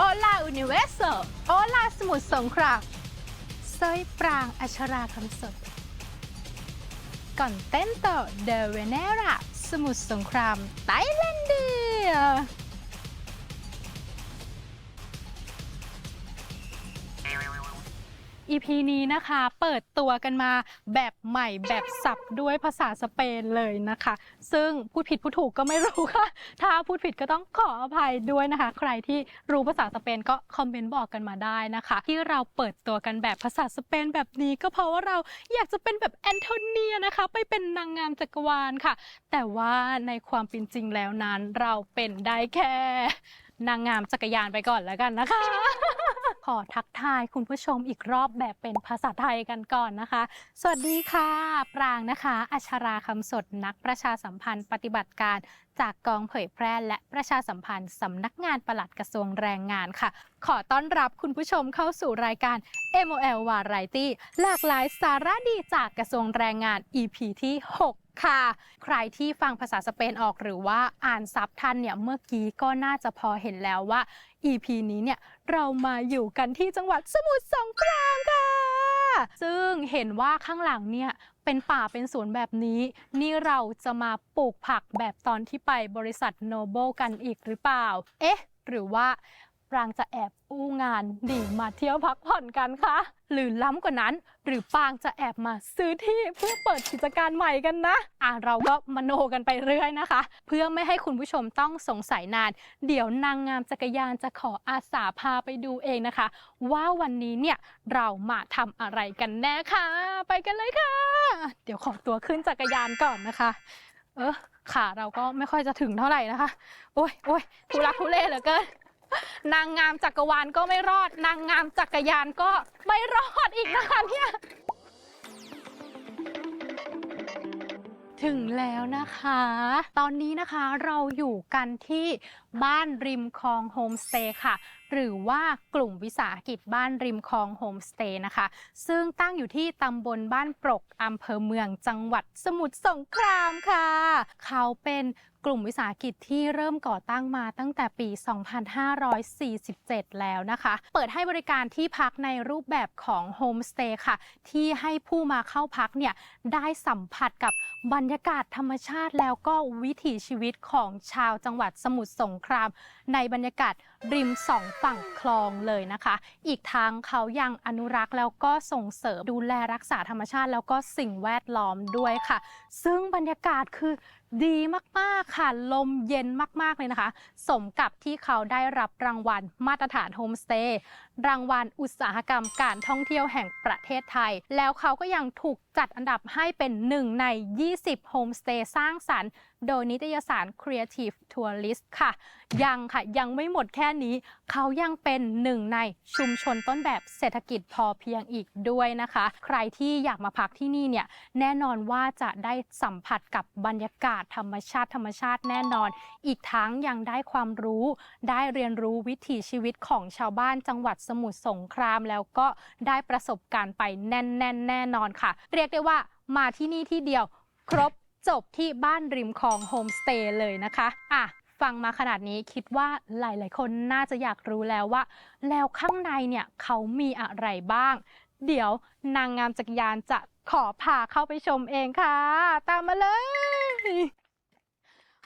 โอลาอุนิเวสโซโอลาสมุทรสงครามเซยปรางอัชราคำสดก่อนเต้นต่อเดเวเนราสมุทรสงครามไตแลนเดีย EP นี้นะคะ เปิดตัวกันมาแบบใหม่แบบสับด้วยภาษาสเปนเลยนะคะ ซึ่งพูดผิดพูดถูกก็ไม่รู้ค่ะ ถ้าพูดผิดก็ต้องขออภัยด้วยนะคะ ใครที่รู้ภาษาสเปนก็คอมเมนต์บอกกันมาได้นะคะ ที่เราเปิดตัวกันแบบภาษาสเปนแบบนี้ก็เพราะว่าเราอยากจะเป็นแบบแอนโทเนียนะคะ ไปเป็นนางงามจักรวาลค่ะ แต่ว่าในความเป็นจริงแล้วนั้นเราเป็นได้แค่ นางงามจักรยานไปก่อนแล้วกันนะคะ อทักทายคุณผู้ชมอีกรอบแบบเป็นภาษาไทยกันก่อนนะคะ สวัสดีค่ะ ปรางนะคะ อัชราคำสดนักประชาสัมพันธ์ ปฏิบัติการจากกองเผยแพร่และประชาสัมพันธ์สำนักงานปลัดกระทรวงแรงงานค่ะ ขอต้อนรับคุณผู้ชมเข้าสู่รายการ MOL Variety หลากหลายสาระดีจากกระทรวงแรงงาน EP ที่ 6ค่ะใครที่ฟังภาษาสเปนออกหรือว่าอ่านซับทันเนี่ยเมื่อกี้ก็น่าจะพอเห็นแล้วว่า EP นี้เนี่ย เรามาอยู่กันที่จังหวัดสมุทรสงครามค่ะ ซึ่งเห็นว่าข้างหลังเนี่ยเป็นป่าเป็นสวนแบบนี้ นี่เราจะมาปลูกผักแบบตอนที่ไปบริษัทโนโบกันอีกหรือเปล่า เอ๊ะ หรือว่า ปรางจะแอบอู้งานหนีมาเที่ยวพักผ่อนกันคะ หรือล้ำกว่านั้น หรือปางจะแอบมาซื้อที่เพื่อเปิดกิจการใหม่กันนะ อะเราก็มโนกันไปเรื่อยนะคะ เพื่อไม่ให้คุณผู้ชมต้องสงสัยนาน เดี๋ยวนางงามจักรยานจะขออาสาพาไปดูเองนะคะ ว่าวันนี้เนี่ยเรามาทำอะไรกันแน่ค่ะ ไปกันเลยค่ะ เดี๋ยวขอตัวขึ้นจักรยานก่อนนะคะ เออขาเราก็ไม่ค่อยจะถึงเท่าไหร่นะคะ โอ้ยโอ้ยทุลักทุเลเหลือเกิน นางงามจักรวาลก็ไม่รอด นางงามจักรยานก็ไม่รอดอีกนะคะเนี่ยถึงแล้วนะคะ ตอนนี้นะคะเราอยู่กันที่บ้านริมคลองโฮมสเตย์ค่ะ หรือว่ากลุ่มวิสาหกิจบ้านริมคลองโฮมสเตย์นะคะ ซึ่งตั้งอยู่ที่ตำบลบ้านปรกอำเภอเมืองจังหวัดสมุทรสงครามค่ะ เขาเป็นกลุ่มวิสาหกิจที่เริ่มก่อตั้งมาตั้งแต่ปี 2547 แล้วนะคะ เปิดให้บริการที่พักในรูปแบบของโฮมสเตย์ค่ะ ที่ให้ผู้มาเข้าพักเนี่ยได้สัมผัสกับบรรยากาศธรรมชาติแล้วก็วิถีชีวิตของชาวจังหวัดสมุทรสงครามในบรรยากาศริมสองฝั่งคลองเลยนะคะ อีกทั้งเขายังอนุรักษ์แล้วก็ส่งเสริมดูแลรักษาธรรมชาติ แล้วก็สิ่งแวดล้อมด้วยค่ะ ซึ่งบรรยากาศคือดีมาก ๆ ค่ะ ลมเย็นมาก ๆ เลยนะคะ สมกับที่เขาได้รับรางวัลมาตรฐานโฮมสเตย์ รางวัลอุตสาหกรรมการท่องเที่ยวแห่งประเทศไทย แล้วเขาก็ยังถูกจัดอันดับให้เป็นหนึ่งใน 20 โฮมสเตย์สร้างสรรค์ โดยนิตยสาร Creative Tourist ค่ะ ยังค่ะ ยังไม่หมดแค่นี้ เขายังเป็นหนึ่งในชุมชนต้นแบบเศรษฐกิจพอเพียงอีกด้วยนะคะ ใครที่อยากมาพักที่นี่เนี่ยแน่นอนว่าจะได้สัมผัสกับบรรยากาศธรรมชาติธรรมชาติแน่นอน อีกทั้งยังได้ความรู้ ได้เรียนรู้วิถีชีวิตของชาวบ้านจังหวัดสมุทรสงคราม แล้วก็ได้ประสบการณ์ไปแน่นๆแแน่นอนค่ะ เรียกได้ว่ามาที่นี่ที่เดียว ครบจบที่บ้านริมคลองโฮมสเตย์เลยนะคะอะ ฟังมาขนาดนี้คิดว่าหลาย ๆ คนน่าจะอยากรู้แล้วว่า แล้วข้างในเนี่ยเขามีอะไรบ้าง เดี๋ยวนางงามจักรยานจะขอพาเข้าไปชมเองค่ะ ตามมาเลย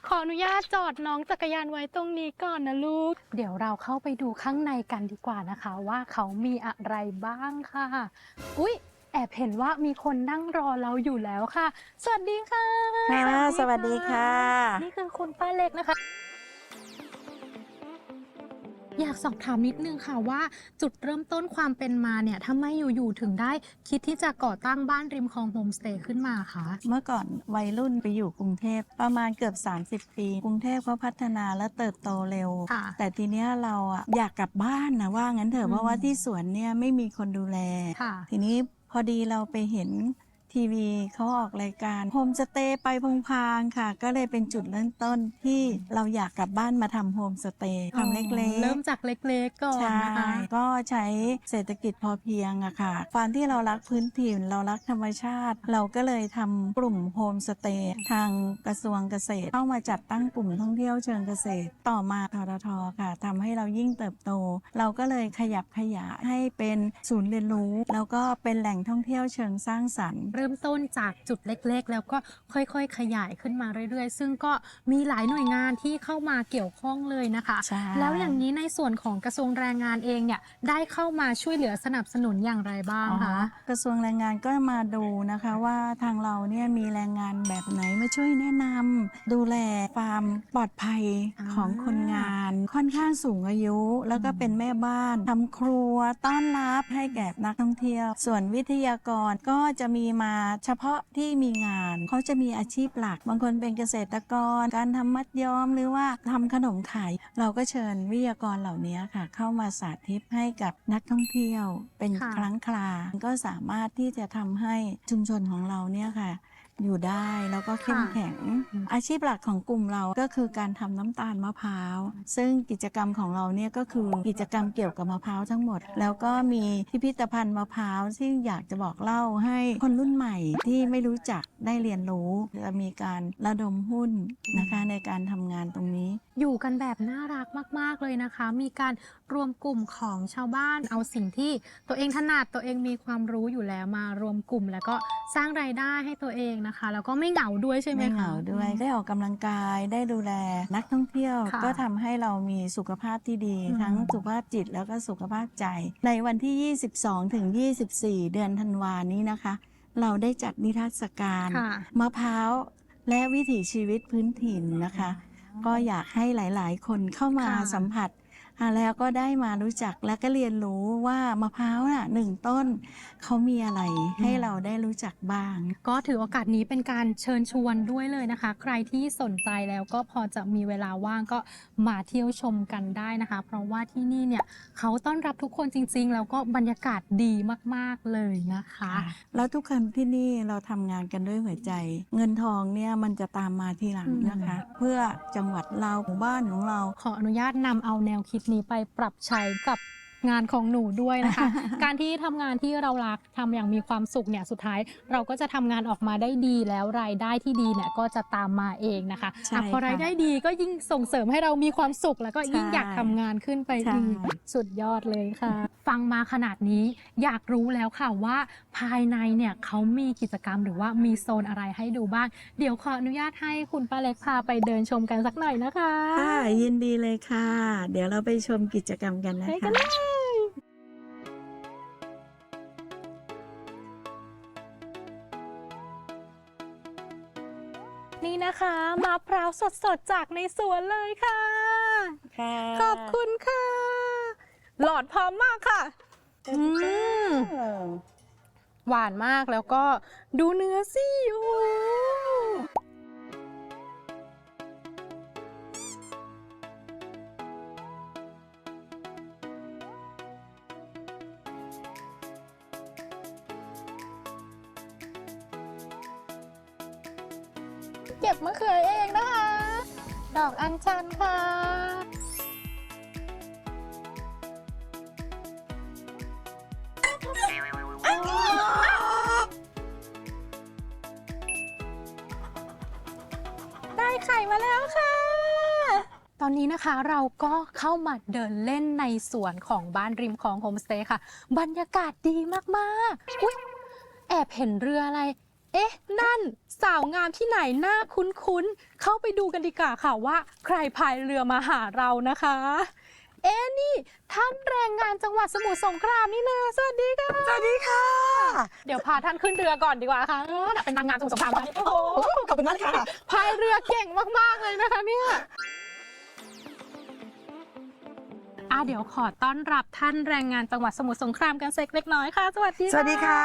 ขออนุญาตจอดน้องจักรยานไว้ตรงนี้ก่อนนะลูก เดี๋ยวเราเข้าไปดูข้างในกันดีกว่านะคะ ว่าเขามีอะไรบ้างค่ะ อุ๊ยแอบเห็นว่ามีคนนั่งรอเราอยู่แล้วค่ะ สวัสดีค่ะ ค่ะสวัสดีค่ะ นี่คือคุณป้าเล็กนะคะ อยากสอบถามนิดนึงค่ะว่าจุดเริ่มต้นความเป็นมาเนี่ยทำไมอยู่ๆถึงได้คิดที่จะก่อตั้งบ้านริมคลองโฮมสเตย์ขึ้นมาคะเมื่อก่อนวัยรุ่นไปอยู่กรุงเทพประมาณเกือบ 30 ปี กรุงเทพเขาพัฒนาและเติบโตเร็ว ค่ะ แต่ทีเนี้ยเราอะอยากกลับบ้านนะว่างั้นเถอือะม เพราะว่าที่สวนเนี่ยไม่มีคนดูแล ค่ะ ทีนี้พอดีเราไปเห็น ทีวีเขาออกรายการโฮมสเตย์ไปพงพางค่ะ ก็เลยเป็นจุดเริ่มต้นที่เราอยากกลับบ้านมาทำโฮมสเตย์ทำเล็กๆ เริ่มจากเล็กๆก่อนใช่นะคะก็ใช้เศรษฐกิจพอเพียงอะค่ะความที่เรารักพื้นถิ่นเรารักธรรมชาติ เราก็เลยทำกลุ่มโฮมสเตย์ทางกระทรวงเกษตร เข้ามาจัดตั้งกลุ่มท่องเที่ยวเชิงเกษตร ต่อมาทททค่ะทำให้เรายิ่งเติบโต เราก็เลยขยับขยายให้เป็นศูนย์เรียนรู้ แล้วก็เป็นแหล่งท่องเที่ยวเชิงสร้างสรรค์เริ่มต้นจากจุดเล็กๆ แล้วก็ค่อยๆ ขยายขึ้นมาเรื่อยๆ ซึ่งก็มีหลายหน่วยงานที่เข้ามาเกี่ยวข้องเลยนะคะใช่แล้วอย่างนี้ในส่วนของกระทรวงแรงงานเองเนี่ยได้เข้ามาช่วยเหลือสนับสนุนอย่างไรบ้างอ๋อคะกระทรวงแรงงานก็มาดูนะคะว่าทางเราเนี่ยมีแรงงานแบบไหนมาช่วยแนะนำดูแลความปลอดภัยอ่าของคนงาน ค่อนข้างสูงอายุ แล้วก็เป็นแม่บ้านทำครัวต้อนรับให้แก่นักท่องเที่ยว ส่วนวิทยากรก็จะมีมาเฉพาะที่มีงานเขาจะมีอาชีพหลัก บางคนเป็นเกษตรกร การทำมัดย้อมหรือว่าทำขนมขาย เราก็เชิญวิทยากรเหล่านี้ค่ะ เข้ามาสาธิตให้กับนักท่องเที่ยวเป็นค่ะครั้งคราก็สามารถที่จะทำให้ชุมชนของเราเนี่ยค่ะ อยู่ได้แล้วก็เข้มค่ะแข็งอืมอาชีพหลักของกลุ่มเราก็คือการทำน้ำตาลมะพร้าว ซึ่งกิจกรรมของเราเนี่ยก็คือกิจกรรมเกี่ยวกับมะพร้าวทั้งหมด แล้วก็มีพิพิธภัณฑ์มะพร้าวที่อยากจะบอกเล่าให้คนรุ่นใหม่ที่ไม่รู้จักได้เรียนรู้จะมีการระดมหุ้นนะคะในการทำงานตรงนี้ อยู่กันแบบน่ารักมาก ๆเลยนะคะ มีการรวมกลุ่มของชาวบ้านเอาสิ่งที่ตัวเองถนัดตัวเองมีความรู้อยู่แล้วมารวมกลุ่ม แล้วก็สร้างรายได้ให้ตัวเองนะคะ แล้วก็ไม่เหงาด้วยใช่ไหมไม่คะเหงาด้วยได้ออกกำลังกายได้ดูแลนักท่องเที่ยว ค่ะก็ทำให้เรามีสุขภาพที่ดี อืม ทั้งสุขภาพจิตแล้วก็สุขภาพใจ ในวันที่ 22 ถึง 24 เดือนธันวานี้นะคะ เราได้จัดนิทรรศการค่ะ มะพร้าวและวิถีชีวิตพื้นถิ่นนะคะ ก็อยากให้หลาย ๆ คนเข้ามาค่ะ สัมผัสอ่า แล้วก็ได้มารู้จักและก็เรียนรู้ว่ามะพร้าวน่ะหนึ่งต้นเขามีอะไรให้เราได้รู้จักบ้าง ก็ถือโอกาสนี้เป็นการเชิญชวนด้วยเลยนะคะ ใครที่สนใจแล้วก็พอจะมีเวลาว่างก็มาเที่ยวชมกันได้นะคะ เพราะว่าที่นี่เนี่ยเขาต้อนรับทุกคนจริง ๆ แล้วก็บรรยากาศดีมากๆเลยนะคะ แล้วทุกคนที่นี่เราทำงานกันด้วยหัวใจ เงินทองเนี่ยมันจะตามมาทีหลังอืมนะคะ เพื่อจังหวัดเราหมู่บ้านของเราขออนุญาตนำเอาแนวคิดนี้ไปปรับใช้กับ งานของหนูด้วยนะคะ การที่ทำงานที่เรารักทำอย่างมีความสุขเนี่ยสุดท้าย เราก็จะทำงานออกมาได้ดีแล้วรายได้ที่ดีเนี่ยก็จะตามมาเองนะคะใช่อะพอรายได้ดีก็ยิ่งส่งเสริมให้เรามีความสุขแล้วก็ยิ่งใช่อยากทำงานขึ้นไปใช่อีกสุดยอดเลยค่ะ ฟังมาขนาดนี้อยากรู้แล้วค่ะว่าภายในเนี่ยเขามีกิจกรรมหรือว่ามีโซนอะไรให้ดูบ้าง เดี๋ยวขออนุญาตให้คุณป้าเล็กพาไปเดินชมกันสักหน่อยนะคะ ค่ะ ยินดีเลยค่ะ เดี๋ยวเราไปชมกิจกรรมกันนะไปกัคะ นเลยนี่นะคะมะพร้าวสดๆจากในสวนเลยค่ะ ค่ะขอบคุณค่ะ หลอดพร้อมมากค่ะ อืม หวานมากแล้วก็ดูเนื้อสิโอ้โห เก็บมะเขือเองนะคะ ดอกอัญชันค่ะ ได้ไข่มาแล้วค่ะ ตอนนี้นะคะเราก็เข้ามาเดินเล่นในสวนของบ้านริมคลองโฮมสเตย์ค่ะ บรรยากาศดีมาก ๆ อุ๊ย แอบเห็นเรืออะไร เอ๊ะ นั่นสาวงามที่ไหนหน้าคุ้นๆ เข้าไปดูกันดีกว่าค่ะว่า ใครพายเรือมาหาเรานะคะ เอ๊ะนี่ท่านแรงงานจังหวัดสมุทรสงครามนี่นะสวัสดีค่ะ สวัสดีค่ะ เดี๋ยวพาท่านขึ้นเรือก่อนดีกว่าค่ะเออเป็นนางงามสมุทรสงครามค่ะโอ้โหขอบคุณมากค่ะพายเรือเก่งมากๆเลยนะคะเนี่ย อะเดี๋ยวขอต้อนรับท่านแรงงานจังหวัดสมุทรสงครามกันสักเล็กน้อยค่ะ สวัสดีสวัสดีค่ะ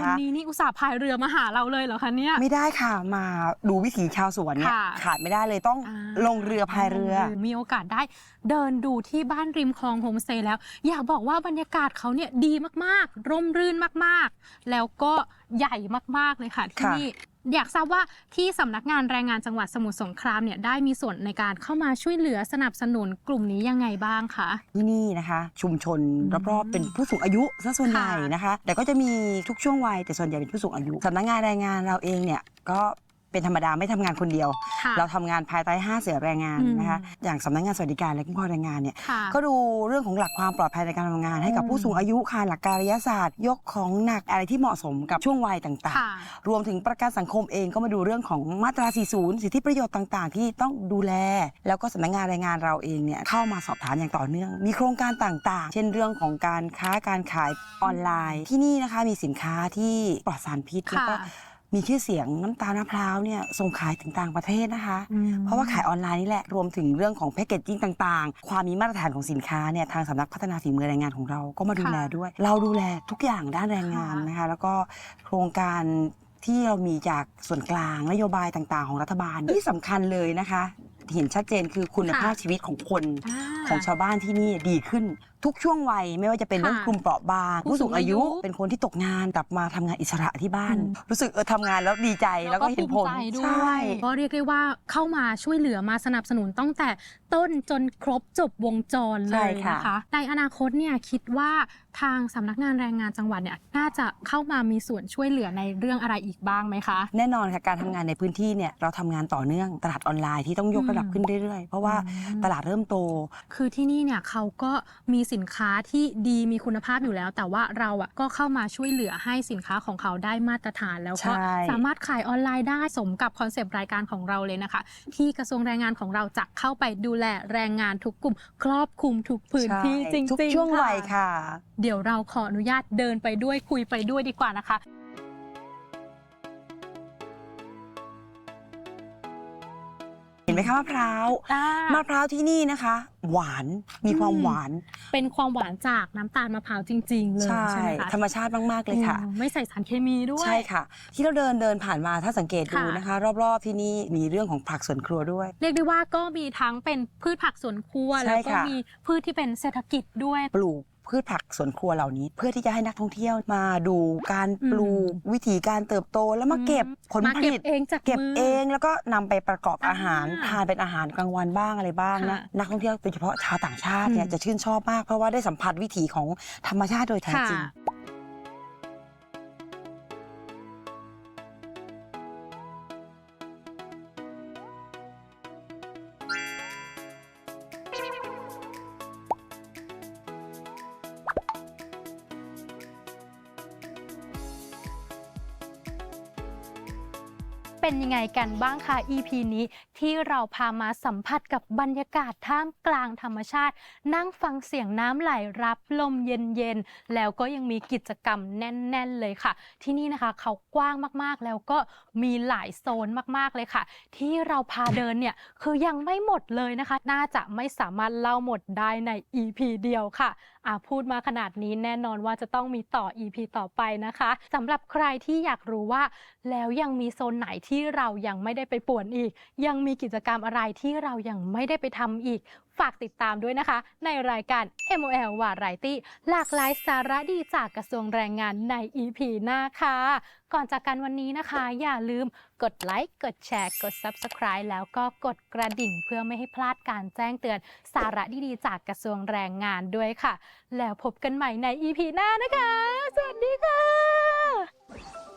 วันค่ะนี้นี่อุตส่าห์พายเรือมาหาเราเลยเหรอคะเนี่ย ไม่ได้ค่ะมาดูวิถีชาวสวนเนี่ยค่ะขาดไม่ได้เลยต้องอ่า ลงเรือพายเรือ มีโอกาสได้เดินดูที่บ้านริมคลองโฮมสเตย์แล้ว อยากบอกว่าบรรยากาศเขาเนี่ยดีมากๆ ร่มรื่นมากๆ แล้วก็ใหญ่มากๆเลยค่ะที่ค่ะ นี่ อยากทราบว่าที่สำนักงานแรงงานจังหวัดสมุทรสงครามเนี่ยได้มีส่วนในการเข้ามาช่วยเหลือสนับสนุนกลุ่มนี้ยังไงบ้างคะ ที่นี่นะคะ ชุมชนอืมรอบๆเป็นผู้สูงอายุซะส่วนใหญ่ค่ะ นะคะ แต่ก็จะมีทุกช่วงวัยแต่ส่วนใหญ่เป็นผู้สูงอายุสำนักงานแรงงานเราเองเนี่ยก็ เป็นธรรมดาไม่ทำงานคนเดียวค่ะเราทำงานภายใต้ห้าเสือแรงงานอืมนะคะอย่างสำนักงานสวัสดิการและคุ้มครองแรงงานเนี่ยค่ะก็ดูเรื่องของหลักความปลอดภัยในการทำงาน ให้กับอืมผู้สูงอายุค่ะหลักการยศาสตร์ ยกของหนักอะไรที่เหมาะสมกับช่วงวัยต่างค่ะๆรวมถึงประกันสังคมเองก็มาดูเรื่องของมาตรา 40 สิทธิประโยชน์ต่างๆ ที่ต้องดูแล แล้วก็สำนักงานแรงงานเราเองเนี่ยเข้ามาสอบถามอย่างต่อเนื่อง มีโครงการต่างๆ เช่นเรื่องของการค้าการขายออนไลน์ ที่นี่นะคะมีสินค้าที่ปลอดสารพิษแล้วก็ค่ะ มีชื่อเสียงน้ำตาลมะพร้าวเนี่ยส่งขายถึงต่างประเทศนะคะอืมเพราะว่าขายออนไลน์นี่แหละรวมถึงเรื่องของแพคเกจจิ้งต่างๆ ความมีมาตรฐานของสินค้าเนี่ยทางสำนักพัฒนาฝีมือแรงงานของเราก็มาดูแลด้วย เราดูแลทุกอย่างด้านแรงงานค่ะนะคะ แล้วก็โครงการที่เรามีจากส่วนกลางนโยบายต่างๆ ของรัฐบาลที่สำคัญเลยนะคะ เห็นชัดเจนคือคุณภาพชีวิตของคนอ่า ของชาวบ้านที่นี่ดีขึ้นทุกช่วงวัยไม่ว่าจะเป็นค่ะเรื่องกลุ่มเปราะบางผู้ผู้สูสูงงอาอายุยุเป็นคนที่ตกงานกลับมาทำงานอิสระที่บ้านอืมรู้สึกเออทำงานแล้วดีใจแล้วก็เห็นผลภูมิใจด้ใช่วยก็เรียกได้ว่าเข้ามาช่วยเหลือมาสนับสนุนตั้งแต่ต้นจนครบจบวงจรเลใช่ยค่ะนะคะในอนาคตเนี่ยคิดว่าทางสำนักงานแรงงานจังหวัดเนี่ยน่าจะเข้ามามีส่วนช่วยเหลือในเรื่องอะไรอีกบ้างไหมคะ แน่นอนค่ะการทำงานในพื้นที่เนี่ยเราทำงานต่อเนื่องตลาดออนไลน์ที่ต้องยกระดับขึ้นเรื่อยๆ เพราะว่าอืมตลาดเริ่มโตคือที่นี่เนี่ยเขาก็มีสินค้าที่ดีมีคุณภาพอยู่แล้ว แต่ว่าเราอะก็เข้ามาช่วยเหลือให้สินค้าของเขาได้มาตรฐาน แล้วก็ใช่ สามารถขายออนไลน์ได้สมกับคอนเซปต์รายการของเราเลยนะคะ ที่กระทรวงแรงงานของเราจะเข้าไปดูแลแรงงานทุกกลุ่ม ครอบคลุมทุกพื้นที่จริงๆทุกช่วงวัยค่ะ เดี๋ยวเราขออนุญาตเดินไปด้วยคุยไปด้วยดีกว่านะคะ ห็นไหมคะมะพร้าวมะพร้าวที่นี่นะคะ หวานมีความอืมหวาน เป็นความหวานจากน้ำตาลมะพร้าวจริง ๆ เลยใช่ใช่ไหมคะธรรมชาติมาก ๆ เลยค่ะ อืมไม่ใส่สารเคมีด้วย ใช่ค่ะ ที่เราเดินเดินผ่านมาถ้าสังเกตดูค่ะ นะคะ รอบ ๆ ที่นี่มีเรื่องของผักสวนครัวด้วย เรียกได้ว่าก็มีทั้งเป็นพืชผักสวนครัว ใช่แล้วก็ค่ะ มีพืชที่เป็นเศรษฐกิจด้วย ปลูก พืชผักสวนครัวเหล่านี้ เพื่อที่จะให้นักท่องเที่ยวมาดูการอืมปลูกวิธีการเติบโตแล้วมาเก็บผลมาผเก็บลิตเองจากเก็บมื เองแล้วก็นำไปประกอบอ่าอาหารทานเป็นอาหารกลางวันบ้างอะไรบ้างนะค่ะนักท่องเที่ยวโดยเฉพาะชาวต่างชาติเนี่ยอืม จะชื่นชอบมากเพราะว่าได้สัมผัสวิถีของธรรมชาติโดยแท้ค่ะจริง เป็นยังไงกันบ้างคะ EP นี้ที่เราพามาสัมผัสกับบรรยากาศท่ามกลางธรรมชาติ นั่งฟังเสียงน้ำไหลรับลมเย็นๆ แล้วก็ยังมีกิจกรรมแน่น ๆ เลยค่ะ ที่นี่นะคะเขากว้างมากๆ แล้วก็มีหลายโซนมากๆเลยค่ะ ที่เราพาเดินเนี่ยคือยังไม่หมดเลยนะคะ น่าจะไม่สามารถเล่าหมดได้ใน EP เดียวค่ะอะพูดมาขนาดนี้แน่นอนว่าจะต้องมีต่อ EP ต่อไปนะคะสำหรับใครที่อยากรู้ว่า แล้วยังมีโซนไหนที่เรายังไม่ได้ไปป่วนอีก ยังมีกิจกรรมอะไรที่เรายังไม่ได้ไปทำอีก ฝากติดตามด้วยนะคะ ในรายการ MOL วาไรตี้หลากหลายสาระดีจากกระทรวงแรงงานใน EP หน้าค่ะ ก่อนจากกันวันนี้นะคะ อย่าลืมกดไลค์กดแชร์กด Subscribe แล้วก็กดกระดิ่งเพื่อไม่ให้พลาดการแจ้งเตือนสาระดีๆจากกระทรวงแรงงานด้วยค่ะ แล้วพบกันใหม่ใน EP หน้านะคะ สวัสดีค่ะ